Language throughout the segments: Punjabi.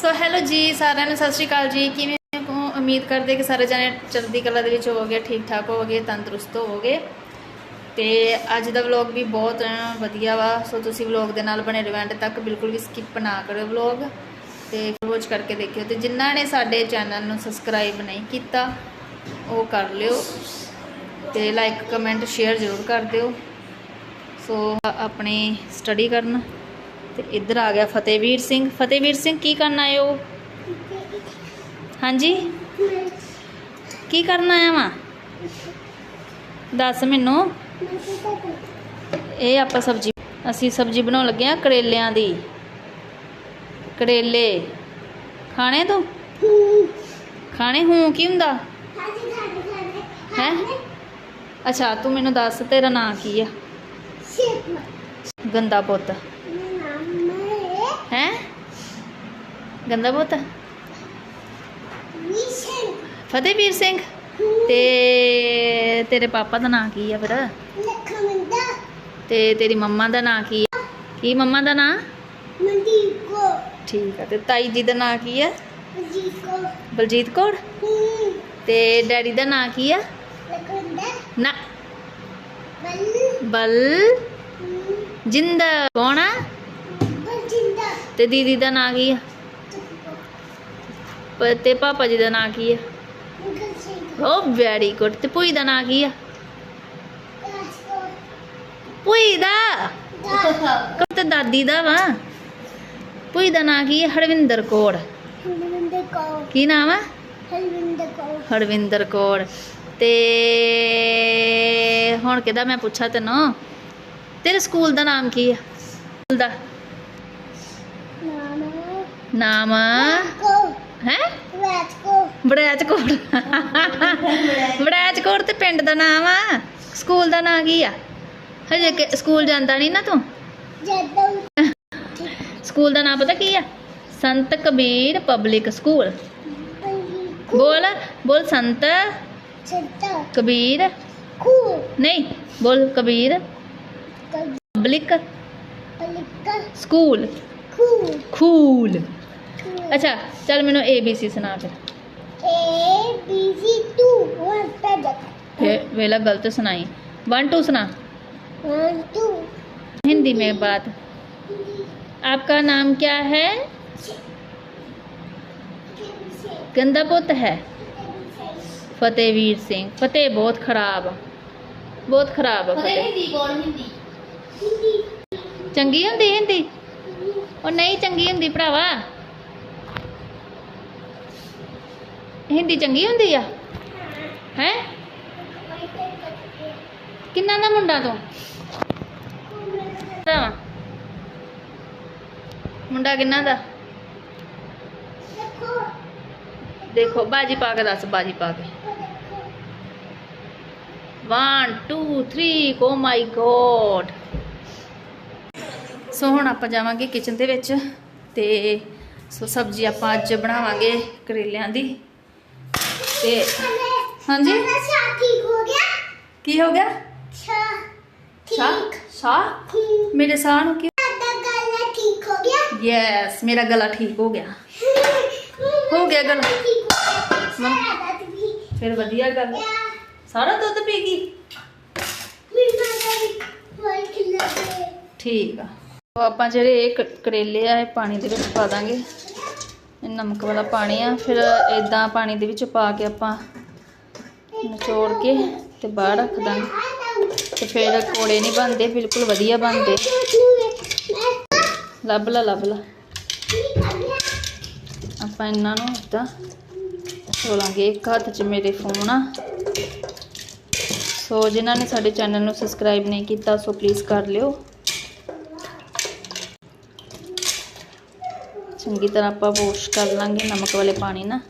ਸੋ ਹੈਲੋ ਜੀ, ਸਾਰਿਆਂ ਨੂੰ ਸਤਿ ਸ਼੍ਰੀ ਅਕਾਲ ਜੀ। ਕਿਵੇਂ ਹੋ? ਉਮੀਦ ਕਰਦੇ ਕਿ ਸਾਰੇ ਜਣੇ ਚੜ੍ਹਦੀ ਕਲਾ ਦੇ ਵਿੱਚ ਹੋਵੋਗੇ ਠੀਕ ਠਾਕ ਹੋਵੋਗੇ, ਤੰਦਰੁਸਤ ਹੋਵੋਗੇ। ਤੇ ਅੱਜ ਦਾ ਵਲੌਗ ਵੀ ਬਹੁਤ ਵਧੀਆ ਵਾ। ਸੋ ਤੁਸੀਂ ਵਲੌਗ ਦੇ ਨਾਲ ਬਣੇ ਰਹੋ ਤੱਕ ਬਿਲਕੁਲ ਵੀ ਸਕਿਪ ਨਾ ਕਰਿਓ ਵਲੌਗ। ਤੇ ਵਾਚ ਕਰਕੇ ਦੇਖਿਓ। ਤੇ ਜਿਨ੍ਹਾਂ ਨੇ ਸਾਡੇ ਚੈਨਲ ਨੂੰ ਸਬਸਕ੍ਰਾਈਬ ਨਹੀਂ ਕੀਤਾ, ਉਹ ਕਰ ਲਿਓ। ਤੇ ਲਾਈਕ ਕਮੈਂਟ ਸ਼ੇਅਰ ਜ਼ਰੂਰ ਕਰ ਦਿਓ। ਸੋ ਆਪਣੀ ਸਟੱਡੀ ਕਰਨ। ਤੇ ਇੱਧਰ ਆ ਗਿਆ ਫਤਿਹਵੀਰ ਸਿੰਘ। ਫਤਿਹਵੀਰ ਸਿੰਘ ਕੀ ਕਰਨ ਆਏ ਹੋ? ਹਾਂਜੀ? ਕੀ ਕਰਨ ਆਇਆ ਵਾ? ਦੱਸ ਮੈਨੂੰ। ਇਹ ਆਪਾਂ ਸਬਜੀ ਅਸੀਂ ਸਬਜੀ ਬਣਾਉਣ ਲੱਗੇ ਆ ਕਰੇਲਿਆਂ ਦੀ। ਕਰੇਲੇ। ਖਾਣੇ ਤੂੰ? ਖਾਣੇ ਹੂੰ ਕੀ ਹੁੰਦਾ? ਹੈ? ਅੱਛਾ ਤੂੰ ਮੈਨੂੰ ਦੱਸ ਤੇਰਾ ਨਾਂ ਕੀ ਆ? ਗੰਦਾ ਪੁੱਤ। ਹੈ? ਗੰਦਾ ਪੁੱਤ ਫਤਿਹਵੀਰ ਸਿੰਘ। ਤੇ ਤੇਰੇ ਪਾਪਾ ਦਾ ਨਾਂ ਕੀ ਆ ਫਿਰ? ਤੇ ਤੇਰੀ ਮੰਮਾ ਦਾ ਨਾਂ ਕੀ ਆ? ਕੀ ਮੰਮਾ ਦਾ ਨਾਂ? ਠੀਕ ਆ ਤੇ ਤਾਈ ਜੀ ਦਾ ਨਾਂ ਕੀ ਆ? ਬਲਜੀਤ ਕੌਰ। ਤੇ ਡੈਡੀ ਦਾ ਨਾਂ ਕੀ ਆ? ਨਾ। ਬਲ। ਜਿੰਦ ਕੌਣ ਆ? ਤੇ ਦੀਦੀ ਦਾ ਨਾਂ ਕੀ ਆ? ਤੇ ਪਾਪਾ ਜੀ ਦਾ ਨਾਂ ਕੀ ਆ? ਓ ਵੈਰੀ ਗੁੱਡ ਤੇ ਭੂਈ ਦਾ ਨਾਂ ਕੀ ਆ? ਭੂਈ ਦਾ? ਤੇ ਦਾਦੀ ਦਾ ਵਾ। ਭੂਈ ਦਾ ਨਾਂ ਕੀ ਆ? ਹਰਵਿੰਦਰ ਕੌਰ। ਕੀ ਨਾਮ ਆ? ਹਰਵਿੰਦਰ ਕੌਰ। ਤੇ ਹੁਣ ਕਿਹਦਾ ਮੈਂ ਪੁੱਛਾਂ ਤੈਨੂੰ? ਤੇਰੇ ਸਕੂਲ ਦਾ ਨਾਮ ਕੀ ਆ? ਸਕੂਲ ਦਾ। ਨਾਮ? ਹੈ? ਬੜੈਚਕੋਟ ਬੜੈਚਕੋਟ ਤੇ ਪਿੰਡ ਦਾ ਨਾਮ ਆ? ਸਕੂਲ ਦਾ ਨਾਂ ਕੀ ਆ? ਹਜੇ ਕਿ ਸਕੂਲ ਜਾਂਦਾ ਨਹੀਂ ਨਾ ਤੂੰ? ਸਕੂਲ ਦਾ ਨਾਮ ਪਤਾ ਕੀ ਆ? ਸੰਤ ਕਬੀਰ ਪਬਲਿਕ ਸਕੂਲ। ਬੋਲ ਬੋਲ ਸੰਤ ਕਬੀਰ। ਨਹੀਂ ਬੋਲ ਕਬੀਰ। Public school. ਖੂਲ। ਅੱਛਾ ਚੱਲ ਮੈਨੂੰ ਏ ਬੀ ਸੀ ਸੁਣਾ ਫਿਰ फे- वेला गलत सुनाई वन टू सुना हिंदी में बात आपका नाम क्या है गंदा पुत है फतेहवीर सिंह फतेह बहुत खराब आ। बहुत खराब है फतेह ਚੰਗੀ ਹੁੰਦੀ ਹਿੰਦੀ ਉਹ ਨਹੀਂ ਚੰਗੀ ਹੁੰਦੀ ਭਰਾਵਾ ਹਿੰਦੀ ਚੰਗੀ ਹੁੰਦੀ ਆ? ਹੈ? ਕਿੰਨਾ ਦਾ ਮੁੰਡਾ ਤੂੰ? ਮੁੰਡਾ ਕਿੰਨਾ ਦਾ? ਦੇਖੋ, ਬਾਜੀ ਪਾ ਕੇ ਦੱਸ, ਬਾਜੀ ਪਾ ਕੇ। 1 2 3 ਓ ਮਾਈ ਗੋਡ ਸੋ ਹੁਣ ਆਪਾਂ ਜਾਵਾਂਗੇ ਕਿਚਨ ਦੇ ਵਿੱਚ ਤੇ ਸੋ ਸਬਜ਼ੀ ਆਪਾਂ ਅੱਜ ਬਣਾਵਾਂਗੇ ਕਰੇਲਿਆਂ ਦੀ। ਤੇ ਹਾਂਜੀ ਕੀ ਹੋ ਗਿਆ ਸਾਹ ਸਾਹ ਮੇਰੇ ਸਾਹ ਨੂੰ ਕੀ ਯੈਸ ਮੇਰਾ ਗਲਾ ਠੀਕ ਹੋ ਗਿਆ ਹੋ ਗਿਆ ਗਲਾ ਫਿਰ ਵਧੀਆ ਗੱਲ ਸਾਰਾ ਦੁੱਧ ਪੀ ਗਈ ਠੀਕ ਆ ਉਹ ਆਪਾਂ ਜਿਹੜੇ ਇਹ ਕ- ਕਰੇਲੇ ਆ ਇਹ ਪਾਣੀ ਦੇ ਵਿੱਚ ਪਾ ਦਾਂਗੇ ਇਹ ਨਮਕ ਵਾਲਾ ਪਾਣੀ ਆ, ਫਿਰ ਇਦਾਂ ਪਾਣੀ ਦੇ ਵਿੱਚ ਪਾ ਕੇ ਆਪਾਂ ਨਿਚੋੜ ਕੇ ਤੇ ਬਾਹਰ ਰੱਖ ਦਾਂਗੇ। ਤੇ ਫਿਰ ਕੋੜੇ ਨਹੀਂ ਬਣਦੇ, ਬਿਲਕੁਲ ਵਧੀਆ ਬਣਦੇ। ਲੱਭ ਲਾ ਲੱਭ ਲਾ। ਆਪਾਂ ਇਹਨਾਂ ਨੂੰ ਇਦਾਂ ਛੋਲਾਂਗੇ ਇੱਕ ਹੱਥ 'ਚ ਮੇਰੇ ਫੋਨ ਆ। ਸੋ ਜਿਨ੍ਹਾਂ ਨੇ ਸਾਡੇ ਚੈਨਲ ਨੂੰ ਸਬਸਕ੍ਰਾਈਬ ਨਹੀਂ ਕੀਤਾ, ਸੋ ਪਲੀਜ਼ ਕਰ ਲਿਓ। ਚੰਗੀ ਤਰ੍ਹਾਂ ਆਪਾਂ ਵਾਸ਼ ਕਰ ਲਾਂਗੇ ਨਮਕ ਵਾਲੇ ਪਾਣੀ ਨਾਲ।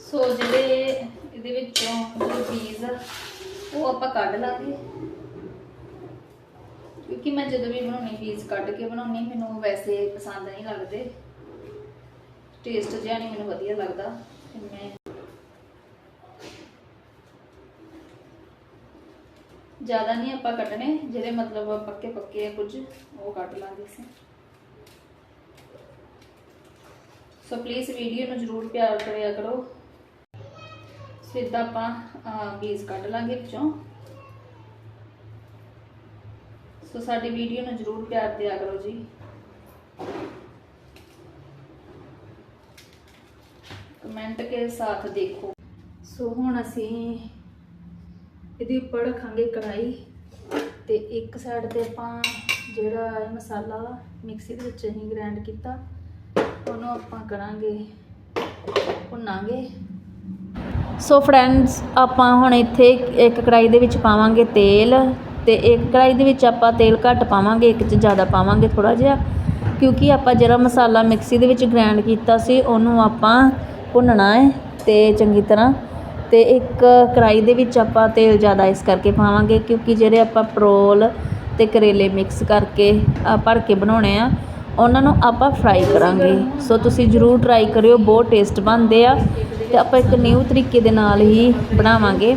ਸੋ ਜਿਹੜੇ ਇਹਦੇ ਵਿੱਚੋਂ ਜਿਹੜੇ ਬੀਜ ਆ, ਉਹ ਆਪਾਂ ਕੱਢ ਲਾਂਗੇ। ਕਿਉਂਕਿ ਮੈਂ ਜਦੋਂ ਵੀ ਬਣਾਉਣੀ ਪੀਸ ਕੱਢ ਕੇ ਬਣਾਉਣੀ, ਮੈਨੂੰ ਵੈਸੇ ਪਸੰਦ ਨਹੀਂ ਲੱਗਦੇ। ਟੇਸਟ ਜਿਹਾ ਨਹੀਂ ਮੈਨੂੰ ਵਧੀਆ ਲੱਗਦਾ ਮੈਂ ਜ਼ਿਆਦਾ ਨਹੀਂ ਆਪਾਂ ਕੱਟਣੇ ਜਿਹੜੇ ਮਤਲਬ ਪੱਕੇ ਪੱਕੇ ਆ ਕੁਝ, ਉਹ ਕੱਟ ਲਾਂਗੇ ਅਸੀਂ। ਸੋ ਪਲੀਜ਼ ਵੀਡੀਓ ਨੂੰ ਜਰੂਰ ਪਿਆਰ ਕਰਿਆ ਕਰੋ। ਸਿੱਧਾ ਆਪਾਂ ਬੀਜ ਕੱਢ ਲਾਂਗੇ ਵਿੱਚੋਂ। ਸੋ ਸਾਡੀ ਵੀਡੀਓ ਨੂੰ ਜਰੂਰ ਪਿਆਰ ਦਿਆ ਕਰੋ ਜੀ। ਕਮੈਂਟ ਕੇ ਸਾਥ ਦੇਖੋ। ਸੋ ਹੁਣ ਅਸੀਂ ਇਹਦੇ ਉੱਪਰ ਰੱਖਾਂਗੇ ਕੜਾਈ ਤੇ ਇੱਕ ਸਾਈਡ ਤੇ ਆਪਾਂ ਜਿਹੜਾ ਇਹ ਮਸਾਲਾ ਮਿਕਸੀ ਦੇ ਵਿੱਚ ਅਸੀਂ ਗ੍ਰਾਈਂਡ ਕੀਤਾ, ਉਹਨੂੰ ਆਪਾਂ ਕਰਾਂਗੇ ਭੁੰਨਾਂਗੇ। ਸੋ ਫਰੈਂਡਸ ਆਪਾਂ ਹੁਣ ਇੱਥੇ ਇੱਕ ਕੜਾਈ ਦੇ ਵਿੱਚ ਪਾਵਾਂਗੇ ਤੇਲ ਤੇ ਇੱਕ ਕੜਾਈ ਦੇ ਵਿੱਚ ਆਪਾਂ ਤੇਲ ਘੱਟ ਪਾਵਾਂਗੇ, ਇੱਕ 'ਚ ਜ਼ਿਆਦਾ ਪਾਵਾਂਗੇ ਥੋੜਾ ਜਿਹਾ, ਕਿਉਂਕਿ ਆਪਾਂ ਜਿਹੜਾ ਮਸਾਲਾ ਮਿਕਸੀ ਦੇ ਵਿੱਚ ਗ੍ਰਾਈਂਡ ਕੀਤਾ ਸੀ, ਉਹਨੂੰ ਆਪਾਂ ਭੁੰਨਣਾ ਹੈ ਤੇ ਚੰਗੀ ਤਰ੍ਹਾਂ ਅਤੇ ਇੱਕ ਕੜਾਹੀ ਦੇ ਵਿੱਚ ਆਪਾਂ ਤੇਲ ਜ਼ਿਆਦਾ ਇਸ ਕਰਕੇ ਪਾਵਾਂਗੇ ਕਿਉਂਕਿ ਜਿਹੜੇ ਆਪਾਂ ਪਰੋਲ ਅਤੇ ਕਰੇਲੇ ਮਿਕਸ ਕਰਕੇ ਭਰ ਕੇ ਬਣਾਉਣੇ ਆ, ਉਹਨਾਂ ਨੂੰ ਆਪਾਂ ਫਰਾਈ ਕਰਾਂਗੇ। ਸੋ ਤੁਸੀਂ ਜ਼ਰੂਰ ਟਰਾਈ ਕਰਿਓ, ਬਹੁਤ ਟੇਸਟ ਬਣਦੇ ਆ ਅਤੇ ਆਪਾਂ ਇੱਕ ਨਿਊ ਤਰੀਕੇ ਦੇ ਨਾਲ ਹੀ ਬਣਾਵਾਂਗੇ।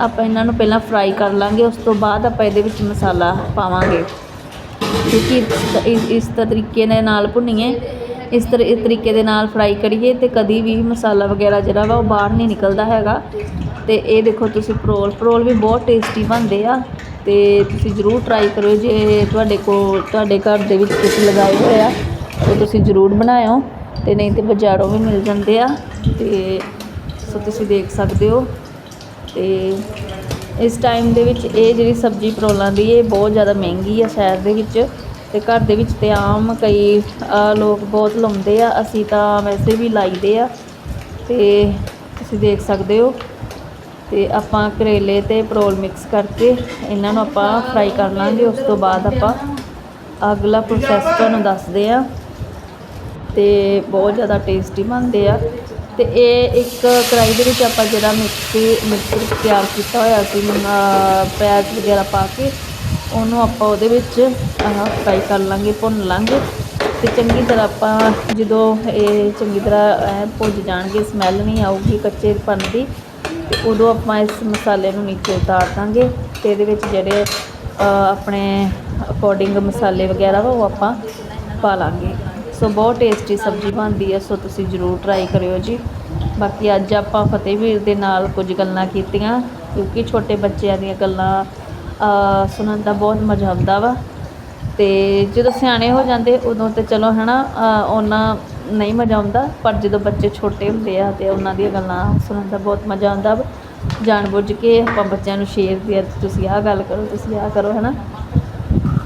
ਆਪਾਂ ਇਹਨਾਂ ਨੂੰ ਪਹਿਲਾਂ ਫਰਾਈ ਕਰ ਲਾਂਗੇ, ਉਸ ਤੋਂ ਬਾਅਦ ਆਪਾਂ ਇਹਦੇ ਵਿੱਚ ਮਸਾਲਾ ਪਾਵਾਂਗੇ। ਕਿਉਂਕਿ ਇਸ ਇਸ ਤਰੀਕੇ ਦੇ ਨਾਲ ਭੁੰਨੀਏ ਇਸ ਤਰ- ਇਸ ਤਰੀਕੇ ਦੇ ਨਾਲ ਫਰਾਈ ਕਰੀਏ ਤੇ ਕਦੀ ਵੀ ਮਸਾਲਾ ਵਗੈਰਾ ਜਿਹੜਾ ਵਾ ਉਹ ਬਾਹਰ ਨਹੀਂ ਨਿਕਲਦਾ ਹੈਗਾ। ਤੇ ਇਹ ਦੇਖੋ ਤੁਸੀਂ ਪਰੋਲ ਪਰੋਲ ਵੀ ਬਹੁਤ ਟੇਸਟੀ ਬਣਦੇ ਆ ਤੇ ਤੁਸੀਂ ਜ਼ਰੂਰ ਟਰਾਈ ਕਰੋ ਜੇ ਤੁਹਾਡੇ ਕੋਲ ਤੁਹਾਡੇ ਘਰ ਦੇ ਵਿੱਚ ਕੁਝ ਲਗਾਏ ਹੋਏ ਆ ਤੇ ਤੁਸੀਂ ਜ਼ਰੂਰ ਬਣਾਇਓ ਤੇ ਨਹੀਂ ਤੇ ਬਾਜ਼ਾਰੋਂ ਵੀ ਮਿਲ ਜਾਂਦੇ ਆ ਤੇ ਸੋ ਤੁਸੀਂ ਦੇਖ ਸਕਦੇ ਹੋ। ਤੇ ਇਸ ਟਾਈਮ ਦੇ ਵਿੱਚ ਇਹ ਜਿਹੜੀ ਸਬਜ਼ੀ ਪਰੋਲਾਂ ਦੀ ਇਹ ਬਹੁਤ ਜ਼ਿਆਦਾ ਮਹਿੰਗੀ ਆ ਸ਼ਹਿਰ ਦੇ ਵਿੱਚ। ਅਤੇ ਘਰ ਦੇ ਵਿੱਚ ਤਾਂ ਆਮ ਕਈ ਲੋਕ ਬਹੁਤ ਲਾਉਂਦੇ ਆ, ਅਸੀਂ ਤਾਂ ਵੈਸੇ ਵੀ ਲਾਈਦੇ ਆ ਅਤੇ ਤੁਸੀਂ ਦੇਖ ਸਕਦੇ ਹੋ ਅਤੇ ਆਪਾਂ ਕਰੇਲੇ ਅਤੇ ਪਰੋਲ ਮਿਕਸ ਕਰਕੇ ਇਹਨਾਂ ਨੂੰ ਆਪਾਂ ਫਰਾਈ ਕਰ ਲਾਂਗੇ, ਉਸ ਤੋਂ ਬਾਅਦ ਆਪਾਂ ਅਗਲਾ ਪ੍ਰੋਸੈਸ ਤੁਹਾਨੂੰ ਦੱਸਦੇ ਆ, ਤੇ ਬਹੁਤ ਜ਼ਿਆਦਾ ਟੇਸਟੀ ਬਣਦੇ ਆ, ਤੇ ਇਹ ਇੱਕ ਕੜਾਈ ਦੇ ਵਿੱਚ ਆਪਾਂ ਜਿਹੜਾ ਮਿਕਸੀ ਮਿਕਸਰ ਤਿਆਰ ਕੀਤਾ ਹੋਇਆ ਸੀ ਅਹ ਪਿਆਜ਼ ਵਗੈਰਾ ਪਾ ਕੇ ਉਹਨੂੰ ਆਪਾਂ ਉਹਦੇ ਵਿੱਚ, ਆਹ ਫਰਾਈ ਕਰ ਲਾਂਗੇ, ਭੁੰਨ ਲਾਂਗੇ। ਤੇ ਚੰਗੀ ਤਰ੍ਹਾਂ ਆਪਾਂ ਜਦੋਂ ਇਹ ਚੰਗੀ ਤਰ੍ਹਾਂ ਭੁੱਜ ਜਾਣਗੇ ਸਮੈਲ ਨਹੀਂ ਆਊਗੀ ਕੱਚੇ ਪਨ ਦੀ, ਤੇ ਉਦੋਂ ਆਪਾਂ ਇਸ ਮਸਾਲੇ ਨੂੰ ਨੀਚੇ ਉਤਾਰ ਦਾਂਗੇ। ਤੇ ਇਹਦੇ ਵਿੱਚ ਜਿਹੜੇ ਆਪਣੇ ਅਕੋਰਡਿੰਗ ਮਸਾਲੇ ਵਗੈਰਾ ਵਾ, ਉਹ ਆਪਾਂ ਪਾ ਲਾਂਗੇ। ਸੋ ਬਹੁਤ ਟੇਸਟੀ ਸਬਜ਼ੀ ਬਣਦੀ ਹੈ ਸੋ ਤੁਸੀਂ ਜ਼ਰੂਰ ਟਰਾਈ ਕਰਿਓ ਜੀ। ਬਾਕੀ ਅੱਜ ਆਪਾਂ ਫਤਿਹਵੀਰ ਦੇ ਨਾਲ ਕੁਝ ਗੱਲਾਂ ਕੀਤੀਆਂ, ਕਿਉਂਕਿ ਛੋਟੇ ਬੱਚਿਆਂ ਦੀਆਂ ਗੱਲਾਂ ਸੁਣਨ ਦਾ ਬਹੁਤ ਮਜ਼ਾ ਆਉਂਦਾ ਵਾ। ਤੇ ਜਦੋਂ ਸਿਆਣੇ ਹੋ ਜਾਂਦੇ ਉਦੋਂ ਤੇ ਚਲੋ ਹਨਾ ਅਹ, ਉਹਨਾਂ ਨਹੀਂ ਮਜ਼ਾ ਆਉਂਦਾ। ਪਰ ਜਦੋਂ ਬੱਚੇ ਛੋਟੇ ਹੁੰਦੇ ਆ ਤੇ ਉਹਨਾਂ ਦੀਆਂ ਗੱਲਾਂ ਸੁਣਨ ਦਾ ਬਹੁਤ ਮਜ਼ਾ ਆਉਂਦਾ ਵਾ। ਜਾਣ ਬੁੱਝ ਕੇ ਆਪਾਂ ਬੱਚਿਆਂ ਨੂੰ ਸ਼ੇਅਰ ਦੇ ਤੁਸੀਂ ਆਹ ਗੱਲ ਕਰੋ ਤੁਸੀਂ ਆਹ ਕਰੋ ਹਨਾ।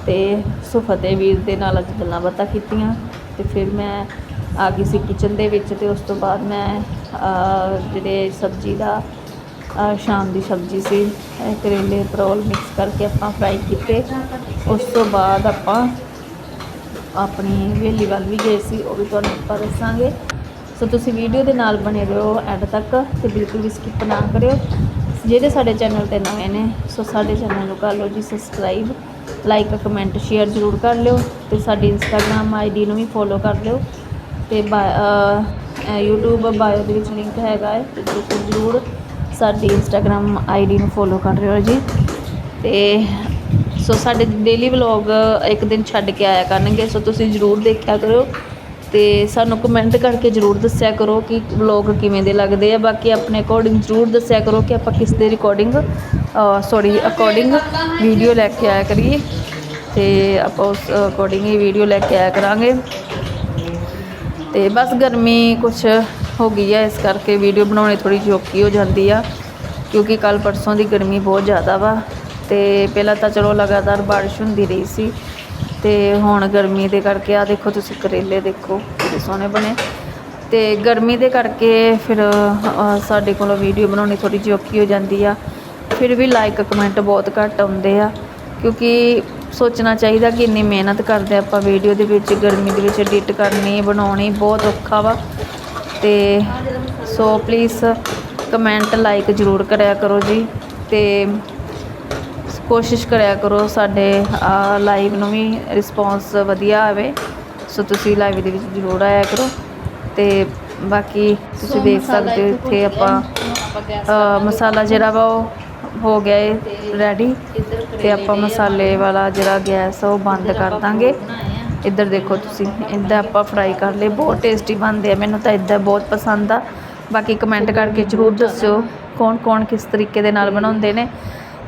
ਤੇ ਸੋ ਫਤਿਹਵੀਰ ਦੇ ਨਾਲ ਅੱਜ ਗੱਲਾਂ ਬਾਤਾਂ ਕੀਤੀਆਂ। ਤੇ ਫਿਰ ਮੈਂ ਆ ਗਈ ਸੀ ਕਿਚਨ ਦੇ ਵਿੱਚ ਤੇ ਉਸ ਤੋਂ ਬਾਅਦ ਮੈਂ ਜਿਹੜੇ ਸਬਜ਼ੀ ਦਾ ਸ਼ਾਮ ਦੀ ਸਬਜ਼ੀ ਸੀ ਕਰੇਲੇ ਪਰੋਲ ਮਿਕਸ ਕਰਕੇ ਆਪਾਂ ਫਰਾਈ ਕੀਤੇ। ਉਸ ਤੋਂ ਬਾਅਦ ਆਪਾਂ ਆਪਣੀ ਹਵੇਲੀ ਵੱਲ ਵੀ ਗਏ ਸੀ ਉਹ ਵੀ ਤੁਹਾਨੂੰ ਆਪਾਂ ਦੱਸਾਂਗੇ। ਸੋ ਤੁਸੀਂ ਵੀਡੀਓ ਦੇ ਨਾਲ ਬਣੇ ਰਹੋ ਐਂਡ ਤੱਕ ਤੇ ਬਿਲਕੁਲ ਵੀ ਸਕਿਪ ਨਾ ਕਰਿਓ। ਜਿਹੜੇ ਸਾਡੇ ਚੈਨਲ ਤੇ ਨਵੇਂ ਨੇ ਸੋ ਸਾਡੇ ਚੈਨਲ ਨੂੰ ਕਰ ਲਓ ਜੀ ਸਬਸਕ੍ਰਾਈਬ ਲਾਈਕ ਕਮੈਂਟ ਸ਼ੇਅਰ ਜ਼ਰੂਰ ਕਰ ਲਿਓ ਤੇ ਸਾਡੀ ਇੰਸਟਾਗ੍ਰam ਆਈਡੀ ਨੂੰ ਵੀ ਫੋਲੋ ਕਰ ਲਿਓ ਤੇ ਬਾ- ਅਹ, YouTube ਬਾਇਓ ਦੇ ਵਿੱਚ ਲਿੰਕ ਹੈਗਾ ਹੈ ਤੇ ਜ਼ਰੂਰ ਸਾਡੀ ਇੰਸਟਾਗ੍ਰam ਆਈਡੀ ਨੂੰ ਫੋਲੋ ਕਰ ਰਹੇ ਹੋ ਜੀ। ਤੇ ਸੋ ਸਾਡੇ ਡੇਲੀ ਵਲੌਗ ਇੱਕ ਦਿਨ ਛੱਡ ਕੇ ਆਇਆ ਕਰਨਗੇ, ਸੋ ਤੁਸੀਂ ਜ਼ਰੂਰ ਦੇਖਿਆ ਕਰੋ ਤੇ ਸਾਨੂੰ ਕਮੈਂਟ ਕਰਕੇ ਜ਼ਰੂਰ ਦੱਸਿਆ ਕਰੋ ਕਿ ਵਲੌਗ ਕਿਵੇਂ ਦੇ ਲੱਗਦੇ ਆ। ਬਾਕੀ ਆਪਣੇ ਅਕੋਰਡਿੰਗ ਜ਼ਰੂਰ ਦੱਸਿਆ ਕਰੋ ਕਿ ਆਪਾਂ ਕਿਸ ਦੇ ਰਿਕਾਰਡਿੰਗ ਸੌਰੀ ਅਕੋਰਡਿੰਗ ਵੀਡੀਓ ਲੈ ਕੇ ਆਇਆ ਕਰੀਏ। ਤੇ ਆਪਾਂ ਉਸ ਅਕੋਰਡਿੰਗ ਹੀ ਵੀਡੀਓ ਲੈ ਕੇ ਆਇਆ ਕਰਾਂਗੇ। ਤੇ ਬਸ ਗਰਮੀ ਕੁਛ ਹੋ ਗਈ ਹੈ ਇਸ ਕਰਕੇ ਵੀਡੀਓ ਬਣਾਉਣੀ ਥੋੜੀ ਜਿਹੀ ਔਖੀ ਹੋ ਜਾਂਦੀ ਆ, ਕਿਉਂਕਿ ਕੱਲ ਪਰਸੋਂ ਦੀ ਗਰਮੀ ਬਹੁਤ ਜ਼ਿਆਦਾ ਵਾ, ਤੇ ਪਹਿਲਾਂ ਤਾਂ ਚਲੋ ਲਗਾਤਾਰ ਬਾਰਿਸ਼ ਹੁੰਦੀ ਰਹੀ ਸੀ, ਤੇ ਹੁਣ ਗਰਮੀ ਦੇ ਕਰਕੇ ਆ ਦੇਖੋ ਤੁਸੀਂ ਕਰੇਲੇ ਦੇਖੋ ਕਿੰਨੇ ਸੋਹਣੇ ਬਣੇ, ਤੇ ਗਰਮੀ ਦੇ ਕਰਕੇ ਫਿਰ ਸਾਡੇ ਕੋਲੋਂ ਵੀਡੀਓ ਬਣਾਉਣੀ ਥੋੜੀ ਜਿਹੀ ਔਖੀ ਹੋ ਜਾਂਦੀ ਆ, ਫਿਰ ਵੀ ਲਾਈਕ ਕਮੈਂਟ ਬਹੁਤ ਘੱਟ ਆਉਂਦੇ ਆ, ਕਿਉਂਕਿ ਸੋਚਣਾ ਚਾਹੀਦਾ ਕਿ ਇੰਨੀ ਮਿਹਨਤ ਕਰਦੇ ਆਪਾਂ ਵੀਡੀਓ ਦੇ ਵਿੱਚ, ਗਰਮੀ ਦੇ ਵਿੱਚ ਐਡਿਟ ਕਰਨੀ, ਬਣਾਉਣੀ ਬਹੁਤ ਔਖਾ ਵਾ ਤੇ ਸੋ ਪਲੀਜ਼ ਕਮੈਂਟ ਲਾਈਕ ਜ਼ਰੂਰ ਕਰਿਆ ਕਰੋ ਜੀ ਤੇ ਕੋਸ਼ਿਸ਼ ਕਰਿਆ ਕਰੋ ਸਾਡੇ ਲਾਈਵ ਨੂੰ ਵੀ ਰਿਸਪੌਂਸ ਵਧੀਆ ਆਵੇ। ਸੋ ਤੁਸੀਂ ਲਾਈਵ ਦੇ ਵਿੱਚ ਜ਼ਰੂਰ ਆਇਆ ਕਰੋ ਤੇ ਬਾਕੀ ਤੁਸੀਂ ਦੇਖ ਸਕਦੇ ਹੋ ਇੱਥੇ ਆਪਾਂ ਮਸਾਲਾ ਜਿਹੜਾ ਵਾ ਉਹ ਹੋ ਗਿਆ ਹੈ ਰੈਡੀ ਤੇ ਆਪਾਂ ਮਸਾਲੇ ਵਾਲਾ ਜਿਹੜਾ ਗੈਸ ਉਹ ਬੰਦ ਕਰ ਦਾਂਗੇ। ਇੱਧਰ ਦੇਖੋ ਤੁਸੀਂ, ਇੱਦਾਂ ਆਪਾਂ ਫਰਾਈ ਕਰ ਲਏ। ਬਹੁਤ ਟੇਸਟੀ ਬਣਦੇ ਆ, ਮੈਨੂੰ ਤਾਂ ਇੱਦਾਂ ਬਹੁਤ ਪਸੰਦ ਆ। ਬਾਕੀ ਕਮੈਂਟ ਕਰਕੇ ਜਰੂਰ ਦੱਸਿਓ ਕੌਣ ਕੌਣ ਕਿਸ ਤਰੀਕੇ ਦੇ ਨਾਲ ਬਣਾਉਂਦੇ ਨੇ।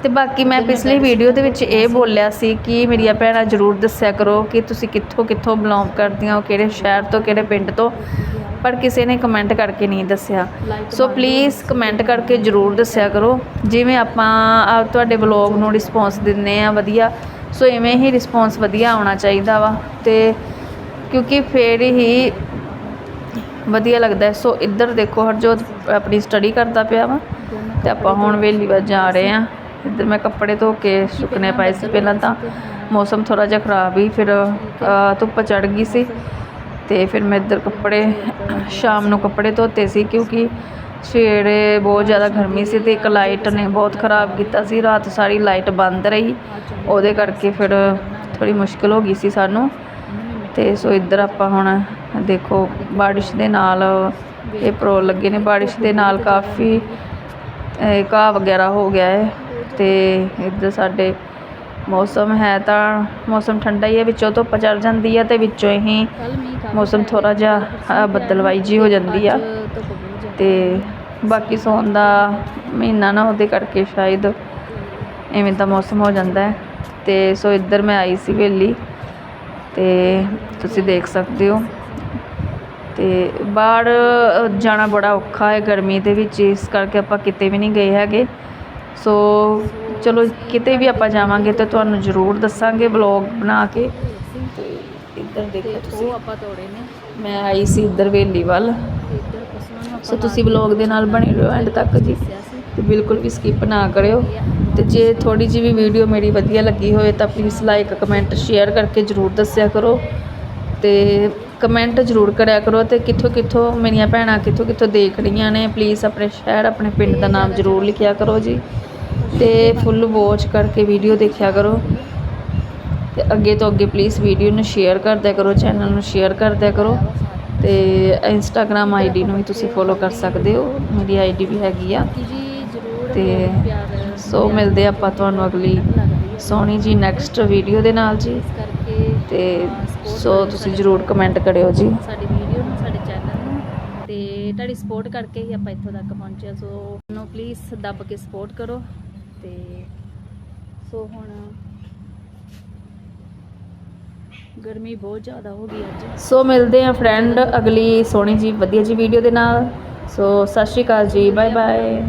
ਤੇ ਬਾਕੀ ਮੈਂ ਪਿਛਲੀ ਵੀਡੀਓ ਦੇ ਵਿੱਚ ਇਹ ਬੋਲਿਆ ਸੀ ਕਿ ਮੇਰੀਆਂ ਭੈਣਾਂ ਜਰੂਰ ਦੱਸਿਆ ਕਰੋ ਕਿ ਤੁਸੀਂ ਕਿੱਥੋਂ ਕਿੱਥੋਂ ਬਿਲੋਂਗ ਕਰਦੀਆਂ ਹੋ, ਕਿਹੜੇ ਸ਼ਹਿਰ ਤੋਂ, ਕਿਹੜੇ ਪਿੰਡ ਤੋਂ। ਪਰ ਕਿਸੇ ਨੇ ਕਮੈਂਟ ਕਰਕੇ ਨਹੀਂ ਦੱਸਿਆ। ਸੋ ਪਲੀਜ਼ ਕਮੈਂਟ ਕਰਕੇ ਜਰੂਰ ਦੱਸਿਆ ਕਰੋ। ਜਿਵੇਂ ਆਪਾਂ ਤੁਹਾਡੇ ਬਲੌਗ ਨੂੰ ਰਿਸਪੌਂਸ ਦਿੰਨੇ ਆ ਵਧੀਆ। ਸੋ ਇਵੇਂ ਹੀ ਰਿਸਪੌਂਸ ਵਧੀਆ ਆਉਣਾ ਚਾਹੀਦਾ ਵਾ ਤੇ ਕਿਉਂਕਿ ਫੇਰ ਹੀ ਵਧੀਆ ਲੱਗਦਾ ਸੋ ਇੱਧਰ ਦੇਖੋ ਹਰਜੋਤ ਆਪਣੀ ਸਟੱਡੀ ਕਰਦਾ ਪਿਆ ਵਾ ਤੇ ਆਪਾਂ ਹੁਣ ਵੇਲੀ ਵੱਲ ਜਾ ਰਹੇ ਆ ਇੱਧਰ ਮੈਂ ਕੱਪੜੇ ਧੋ ਕੇ ਸੁੱਕਣੇ ਪਾਏ ਸੀ ਪਹਿਲਾਂ ਤਾਂ। ਮੌਸਮ ਥੋੜਾ ਜਿਹਾ ਖਰਾਬ ਹੀ, ਫਿਰ ਧੁੱਪ ਚੜ ਗਈ ਸੀ ਤੇ ਫਿਰ ਮੈਂ ਇੱਧਰ ਕੱਪੜੇ, ਸ਼ਾਮ ਨੂੰ ਕੱਪੜੇ ਧੋਤੇ ਸੀ ਕਿਉਂਕਿ ਸਵੇਰੇ ਬਹੁਤ ਜ਼ਿਆਦਾ ਗਰਮੀ ਸੀ ਅਤੇ ਇੱਕ ਲਾਈਟ ਨੇ ਬਹੁਤ ਖਰਾਬ ਕੀਤਾ ਸੀ। ਰਾਤ ਸਾਰੀ ਲਾਈਟ ਬੰਦ ਰਹੀ। ਉਹਦੇ ਕਰਕੇ ਫਿਰ ਥੋੜ੍ਹੀ ਮੁਸ਼ਕਿਲ ਹੋ ਗਈ ਸੀ ਸਾਨੂੰ। ਅਤੇ ਸੋ ਇੱਧਰ ਆਪਾਂ ਹੁਣ ਦੇਖੋ ਬਾਰਿਸ਼ ਦੇ ਨਾਲ ਇਹ ਪ੍ਰੋ ਲੱਗੇ ਨੇ। ਬਾਰਿਸ਼ ਦੇ ਨਾਲ ਕਾਫੀ ਘਾਹ ਵਗੈਰਾ ਹੋ ਗਿਆ ਹੈ। ਅਤੇ ਇੱਧਰ ਸਾਡੇ ਮੌਸਮ ਹੈ ਤਾਂ ਮੌਸਮ ਠੰਡਾ ਹੀ ਹੈ। ਵਿੱਚੋਂ ਧੁੱਪ ਚੜ ਜਾਂਦੀ ਹੈ ਅਤੇ ਵਿੱਚੋਂ ਹੀ ਮੌਸਮ ਥੋੜ੍ਹਾ ਜਿਹਾ ਅ, ਬੱਦਲਵਾਈ ਜੀ ਹੋ ਜਾਂਦੀ ਆ। ਤੇ ਬਾਕੀ ਸੌਣ ਦਾ ਮਹੀਨਾ ਨਾ ਉਹਦੇ ਕਰਕੇ ਸ਼ਾਇਦ ਐਵੇਂ ਦਾ ਮੌਸਮ ਹੋ ਜਾਂਦਾ ਹੈ। ਤੇ ਸੋ ਇੱਧਰ ਮੈਂ ਆਈ ਸੀ ਵੇਲੀ ਤੇ ਤੁਸੀਂ ਦੇਖ ਸਕਦੇ ਹੋ। ਤੇ ਬਾਹਰ ਜਾਣਾ ਬੜਾ ਔਖਾ ਹੈ ਗਰਮੀ ਦੇ ਵਿੱਚ ਇਸ ਕਰਕੇ ਆਪਾਂ ਕਿਤੇ ਵੀ ਨਹੀਂ ਗਏ ਹੈਗੇ। ਸੋ ਚਲੋ ਕਿਤੇ ਵੀ ਆਪਾਂ ਜਾਵਾਂਗੇ ਤਾਂ ਤੁਹਾਨੂੰ ਜ਼ਰੂਰ ਦੱਸਾਂਗੇ ਵਲੌਗ ਬਣਾ ਕੇ। ਇੱਧਰ ਦੇਖੋ ਤੁਸੀਂ। ਆਪਾਂ ਤੋੜੇ ਨੇ। ਮੈਂ ਆਈ ਸੀ ਇੱਧਰ ਵੇਲੀ। ਵੱਲ ਸੋ ਤੁਸੀਂ ਵਲੌਗ ਦੇ ਨਾਲ ਬਣੇ ਰਹੋ ਐਂਡ ਤੱਕ ਜੀ। ਤੇ ਬਿਲਕੁਲ ਵੀ ਸਕਿਪ ਨਾ ਕਰਿਓ। ਤੇ ਜੇ ਥੋੜੀ ਜਿਹੀ ਵੀ ਵੀਡੀਓ ਮੇਰੀ ਵਧੀਆ ਲੱਗੀ ਹੋਵੇ ਤਾਂ ਪਲੀਜ਼ ਲਾਈਕ ਕਮੈਂਟ ਸ਼ੇਅਰ ਕਰਕੇ ਜਰੂਰ ਦੱਸਿਆ ਕਰੋ। ਤੇ ਕਮੈਂਟ ਜਰੂਰ ਕਰਿਆ ਕਰੋ ਤੇ ਕਿੱਥੋਂ ਕਿੱਥੋਂ ਮੇਰੀਆਂ ਭੈਣਾਂ ਕਿੱਥੋਂ ਕਿੱਥੋਂ ਦੇਖ ਰਹੀਆਂ ਨੇ ਪਲੀਜ਼ ਆਪਣੇ ਸ਼ਹਿਰ, ਆਪਣੇ ਪਿੰਡ ਦਾ ਨਾਮ ਜਰੂਰ ਲਿਖਿਆ ਕਰੋ ਜੀ। ਤੇ ਫੁੱਲ ਵਾਚ ਕਰਕੇ ਵੀਡੀਓ ਦੇਖਿਆ ਕਰੋ। ਤੇ ਅੱਗੇ ਤੋਂ ਅੱਗੇ ਪਲੀਜ਼ ਵੀਡੀਓ ਨੂੰ ਸ਼ੇਅਰ ਕਰਦਿਆ ਕਰੋ ਚੈਨਲ ਨੂੰ ਸ਼ੇਅਰ ਕਰਦਿਆ ਕਰੋ। ਤੇ ਇੰਸਟਾਗ੍ਰam ਆਈਡੀ ਨੂੰ ਵੀ ਤੁਸੀਂ ਫੋਲੋ ਕਰ ਸਕਦੇ ਹੋ। ਮੇਰੀ ਆਈਡੀ ਵੀ ਹੈਗੀ ਆ। ਤੇ ਸੋ ਮਿਲਦੇ ਆਪਾਂ ਤੁਹਾਨੂੰ ਅਗਲੀ ਸੋਹਣੀ ਜੀ ਨੈਕਸਟ ਵੀਡੀਓ ਦੇ ਨਾਲ ਜੀ। ਕਰਕੇ ਤੇ ਸੋ ਤੁਸੀਂ ਜਰੂਰ ਕਮੈਂਟ ਕਰਿਓ ਜੀ। ਸਾਡੀ ਵੀਡੀਓ ਨੂੰ, ਸਾਡੇ ਚੈਨਲ ਨੂੰ ਤੇ ਤੁਹਾਡੀ ਸਪੋਰਟ ਕਰਕੇ ਹੀ ਆਪਾਂ ਇੱਥੋਂ ਤੱਕ ਪਹੁੰਚੇ ਸੋ ਨੂੰ ਪਲੀਜ਼ ਦੱਬ ਕੇ ਸਪੋਰਟ ਕਰੋ। ਤੇ ਸੋ ਹੁਣ ਗਰਮੀ ਬਹੁਤ ਜ਼ਿਆਦਾ ਹੋ ਗਈ ਅੱਜ। ਸੋ ਮਿਲਦੇ ਆ ਫਰੈਂਡ ਅਗਲੀ ਸੋਹਣੀ ਜੀ ਵਧੀਆ ਜੀ ਵੀਡੀਓ ਦੇ ਨਾਲ। ਸੋ ਸਤਿ ਸ਼੍ਰੀ ਅਕਾਲ ਜੀ ਬਾਏ ਬਾਏ